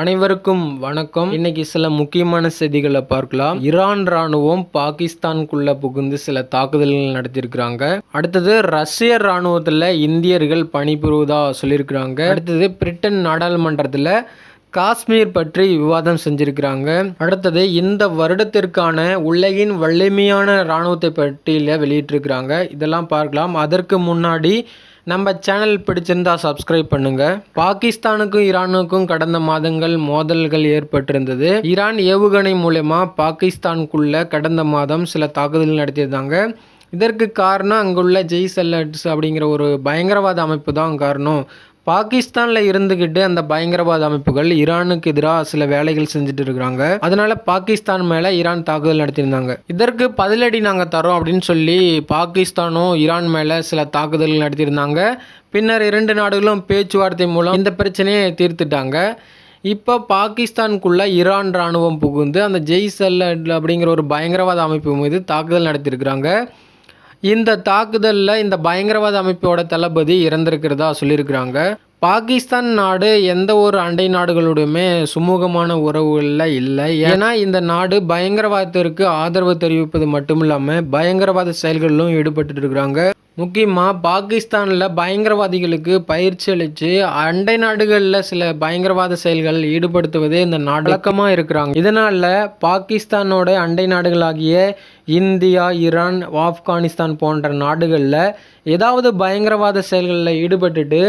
அனைவருக்கும் வணக்கம். இன்னைக்கு சில முக்கியமான செய்திகளை பார்க்கலாம். ஈரான் ராணுவம் பாகிஸ்தானுக்குள்ள புகுந்து சில தாக்குதல்கள் நடத்தியிருக்கிறாங்க. அடுத்தது ரஷ்ய ராணுவத்தில் இந்தியர்கள் பணிபுரிவதா சொல்லியிருக்கிறாங்க. அடுத்தது பிரிட்டன் நாடாளுமன்றத்தில் காஷ்மீர் பற்றி விவாதம் செஞ்சிருக்கிறாங்க. அடுத்தது இந்த வருடத்திற்கான உலகின் வலிமையான இராணுவத்தை பட்டியல வெளியிட்டிருக்கிறாங்க. இதெல்லாம் பார்க்கலாம். அதற்கு முன்னாடி நம்ம சேனல் பிடிச்சிருந்தா சப்ஸ்கிரைப் பண்ணுங்க. பாகிஸ்தானுக்கும் ஈரானுக்கும் கடந்த மாதங்கள் மோதல்கள் ஏற்பட்டிருந்தது. ஈரான் ஏவுகணை மூலயமா பாகிஸ்தானுக்குள்ள கடந்த மாதம் சில தாக்குதல் நடத்தியிருந்தாங்க. இதற்கு காரணம் அங்குள்ள ஜெய்சல்லட்ஸ் அப்படிங்கிற ஒரு பயங்கரவாத அமைப்பு தான் காரணம். பாகிஸ்தானில் இருந்துக்கிட்டு அந்த பயங்கரவாத அமைப்புகள் ஈரானுக்கு எதிராக சில வேலைகள் செஞ்சுட்டு இருக்கிறாங்க. அதனால பாகிஸ்தான் மேலே ஈரான் தாக்குதல் நடத்தியிருந்தாங்க. இதற்கு பதிலடி நாங்கள் தரோம் அப்படின்னு சொல்லி பாகிஸ்தானும் ஈரான் மேலே சில தாக்குதல்கள் நடத்தியிருந்தாங்க. பின்னர் இரண்டு நாடுகளும் பேச்சுவார்த்தை மூலம் இந்த பிரச்சனையை தீர்த்துட்டாங்க. இப்போ பாகிஸ்தானுக்குள்ள ஈரான் ராணுவம் புகுந்து அந்த ஜெய்சல்லட் அப்படிங்கிற ஒரு பயங்கரவாத அமைப்பு மீது தாக்குதல் நடத்தியிருக்கிறாங்க. இந்த தாக்குதலில் இந்த பயங்கரவாத அமைப்போட தளபதி இறந்திருக்கிறதா சொல்லியிருக்கிறாங்க. பாகிஸ்தான் நாடு எந்த ஒரு அண்டை நாடுகளுடையுமே சுமூகமான உறவுகளில் இல்லை. ஏன்னா இந்த நாடு பயங்கரவாதத்திற்கு ஆதரவு தெரிவிப்பது மட்டும் இல்லாமல் பயங்கரவாத செயல்களிலும் ஈடுபட்டு இருக்கிறாங்க. முக்கியமாக பாகிஸ்தானில் பயங்கரவாதிகளுக்கு பயிற்சி அளித்து அண்டை நாடுகளில் சில பயங்கரவாத செயல்கள் ஈடுபடுத்துவதே இந்த நாடு. வழக்கமாக இருக்கிறாங்க. இதனால் பாகிஸ்தானோட அண்டை நாடுகளாகிய இந்தியா ஈரான் ஆப்கானிஸ்தான் போன்ற நாடுகளில் ஏதாவது பயங்கரவாத செயல்களில் ஈடுபட்டுட்டு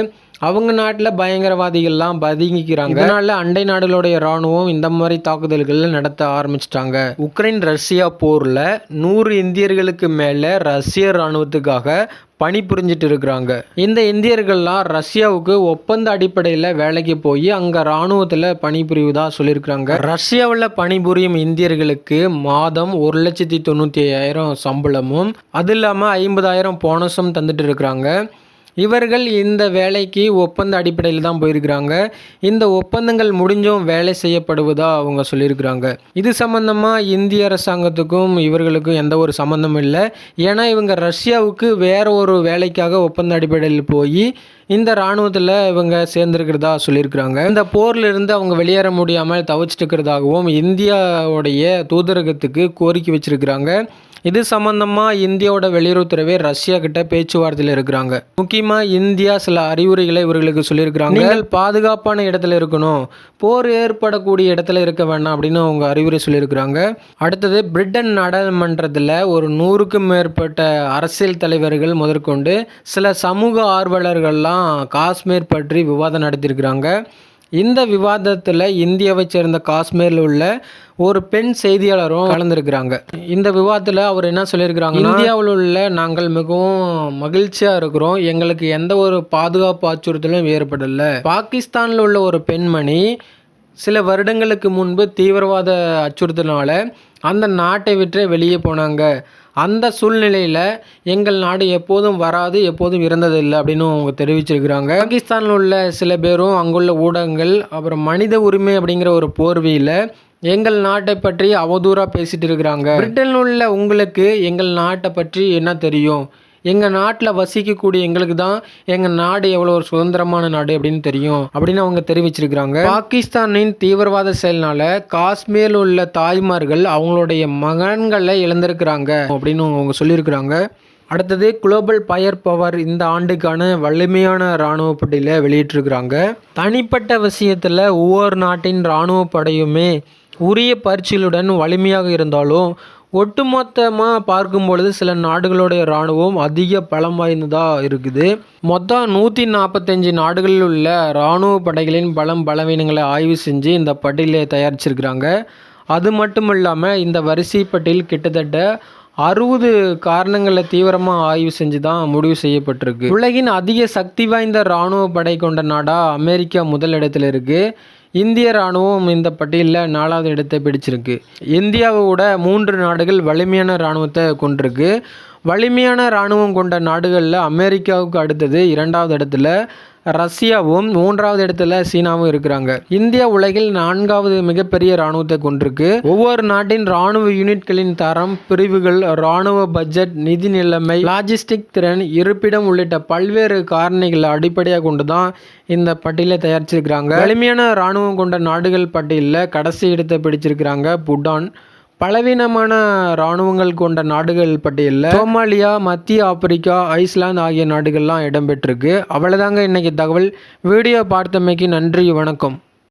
அவங்க நாட்டில் பயங்கரவாதிகள்லாம் பதுங்கிக்கிறாங்க. இதனால அண்டை நாடுகளுடைய இராணுவம் இந்த மாதிரி தாக்குதல்கள் நடத்த ஆரம்பிச்சிட்டாங்க. உக்ரைன் ரஷ்யா போரில் நூறு இந்தியர்களுக்கு மேலே ரஷ்ய இராணுவத்துக்காக பணிபுரிஞ்சிட்டு இருக்கிறாங்க. இந்த இந்தியர்கள்லாம் ரஷ்யாவுக்கு ஒப்பந்த அடிப்படையில் வேலைக்கு போய் அங்கே இராணுவத்தில் பணிபுரிவதா சொல்லியிருக்கிறாங்க. ரஷ்யாவில் பணிபுரியும் இந்தியர்களுக்கு மாதம் ஒரு லட்சத்தி தொண்ணூற்றி ஐயாயிரம் சம்பளமும் அது இல்லாமல் ஐம்பதாயிரம் போனஸும் தந்துட்டு இருக்கிறாங்க. இவர்கள் இந்த வேலைக்கு ஒப்பந்த அடிப்படையில் தான் போயிருக்கிறாங்க. இந்த ஒப்பந்தங்கள் முடிஞ்சும் வேலை செய்யப்படுவதா அவங்க சொல்லியிருக்கிறாங்க. இது சம்பந்தமாக இந்திய அரசாங்கத்துக்கும் இவர்களுக்கும் எந்த ஒரு சம்மந்தமும் இல்லை. ஏன்னா இவங்க ரஷ்யாவுக்கு வேற ஒரு வேலைக்காக ஒப்பந்த அடிப்படையில் போய் இந்த இராணுவத்தில் இவங்க சேர்ந்துருக்கிறதா சொல்லியிருக்கிறாங்க. இந்த போர்லேருந்து அவங்க வெளியேற முடியாமல் தவிச்சிட்டு இருக்கிறதாகவும் இந்தியாவுடைய தூதரகத்துக்கு கோரிக்கை வச்சிருக்கிறாங்க. இது சம்பந்தமாக இந்தியாவோட வெளியுறவுத்துறைவே ரஷ்யா கிட்ட பேச்சுவார்த்தையில் இருக்கிறாங்க. முக்கியமாக இந்தியா சில அறிவுரைகளை இவர்களுக்கு சொல்லியிருக்கிறாங்க. நீங்கள் பாதுகாப்பான இடத்துல இருக்கணும். போர் ஏற்படக்கூடிய இடத்துல இருக்க வேண்டாம் அப்படின்னு அவங்க அறிவுரை சொல்லியிருக்கிறாங்க. அடுத்தது பிரிட்டன் நாடாளுமன்றத்தில் ஒரு நூறுக்கும் மேற்பட்ட அரசியல் தலைவர்கள் முதற்கொண்டு சில சமூக ஆர்வலர்கள்லாம் காஷ்மீர் பற்றி விவாதம் நடத்தியிருக்கிறாங்க. இந்த விவாதத்தில் இந்தியாவை சேர்ந்த காஷ்மீரில் உள்ள ஒரு பெண் செய்தியாளரும் கலந்துருக்கிறாங்க. இந்த விவாதத்தில் அவர் என்ன சொல்லியிருக்கிறாங்க இந்தியாவில் உள்ள நாங்கள் மிகவும் மகிழ்ச்சியாக இருக்கிறோம். எங்களுக்கு எந்த ஒரு பாதுகாப்பு அச்சுறுத்தலும் ஏற்படலை. பாகிஸ்தானில் உள்ள ஒரு பெண்மணி சில வருடங்களுக்கு முன்பு தீவிரவாத அச்சுறுத்தனால அந்த நாட்டை விட்டு வெளியே போனாங்க. அந்த சூழ்நிலையில் எங்கள் நாடு எப்போதும் வராது எப்போதும் இருந்ததில்லை அப்படின்னு அவங்க தெரிவிச்சிருக்கிறாங்க. பாகிஸ்தானில் உள்ள சில பேரும் அங்குள்ள ஊடகங்கள் அப்புறம் மனித உரிமை அப்படிங்கிற ஒரு போர்வையில் எங்கள் நாட்டை பற்றி அவதூறாக பேசிட்டு இருக்கிறாங்க. பிரிட்டனில் உள்ள உங்களுக்கு எங்கள் நாட்டை பற்றி என்ன தெரியும்? எங்கள் நாட்டில் வசிக்கக்கூடிய எங்களுக்கு தான் எங்கள் நாடு எவ்வளோ ஒரு சுதந்திரமான நாடு அப்படின்னு தெரியும் அப்படின்னு அவங்க தெரிவிச்சிருக்கிறாங்க. பாகிஸ்தானின் தீவிரவாத செயல்னால காஷ்மீரில் உள்ள தாய்மார்கள் அவங்களுடைய மகன்களை இழந்திருக்கிறாங்க அப்படின்னு அவங்க சொல்லியிருக்கிறாங்க. அடுத்தது குளோபல் பயர் பவர் இந்த ஆண்டுக்கான வலிமையான இராணுவ பட்டியலை வெளியிட்டிருக்கிறாங்க. தனிப்பட்ட விஷயத்தில் ஒவ்வொரு நாட்டின் இராணுவ படையுமே உரிய பயிற்சிகளுடன் வலிமையாக இருந்தாலும் ஒட்டுமொத்தமாக பார்க்கும் பொழுது சில நாடுகளுடைய இராணுவம் அதிக பலம் வாய்ந்ததாக இருக்குது. மொத்தம் நூற்றி நாற்பத்தஞ்சு நாடுகளில் உள்ள இராணுவ படைகளின் பலம் பலவீனங்களை ஆய்வு செஞ்சு இந்த பட்டியலை தயாரிச்சிருக்கிறாங்க. அது மட்டும் இல்லாமல் இந்த வரிசை பட்டியல் கிட்டத்தட்ட அறுபது காரணங்களை தீவிரமாக ஆய்வு செஞ்சு தான் முடிவு செய்யப்பட்டிருக்கு. உலகின் அதிக சக்தி வாய்ந்த இராணுவ படை கொண்ட நாடாக அமெரிக்கா முதல் இருக்குது இந்திய இராணுவம் இந்த பட்டியலில் நாலாவது இடத்தை பிடிச்சிருக்கு. இந்தியாவோட மூன்று நாடுகள் வலிமையான இராணுவத்தை கொண்டிருக்கு. வலிமையான இராணுவம் கொண்ட நாடுகளில் அமெரிக்காவுக்கு அடுத்தது இரண்டாவது இடத்துல ரஷ்யாவும் மூன்றாவது இடத்துல சீனாவும் இருக்கிறாங்க. இந்தியா உலகில் நான்காவது மிகப்பெரிய ராணுவத்தை கொண்டிருக்கு. ஒவ்வொரு நாட்டின் ராணுவ யூனிட்களின் தரம் பிரிவுகள் ராணுவ பட்ஜெட் நிதி நிலைமை லாஜிஸ்டிக் திறன் இருப்பிடம் உள்ளிட்ட பல்வேறு காரணிகளை அடிப்படையாக கொண்டு தான் இந்த பட்டியலை தயாரிச்சிருக்கிறாங்க. எளிமையான ராணுவம் கொண்ட நாடுகள் பட்டியலில் கடைசி இடத்தை பிடிச்சிருக்கிறாங்க புடான். பலவீனமான இராணுவங்கள் கொண்ட நாடுகள் பட்டியலில் சோமாலியா மத்திய ஆப்பிரிக்கா ஐஸ்லாந்து ஆகிய நாடுகள்லாம் இடம்பெற்றிருக்கு. அவ்வளோதாங்க இன்னைக்கு தகவல். வீடியோ பார்த்தமைக்கு நன்றி வணக்கம்.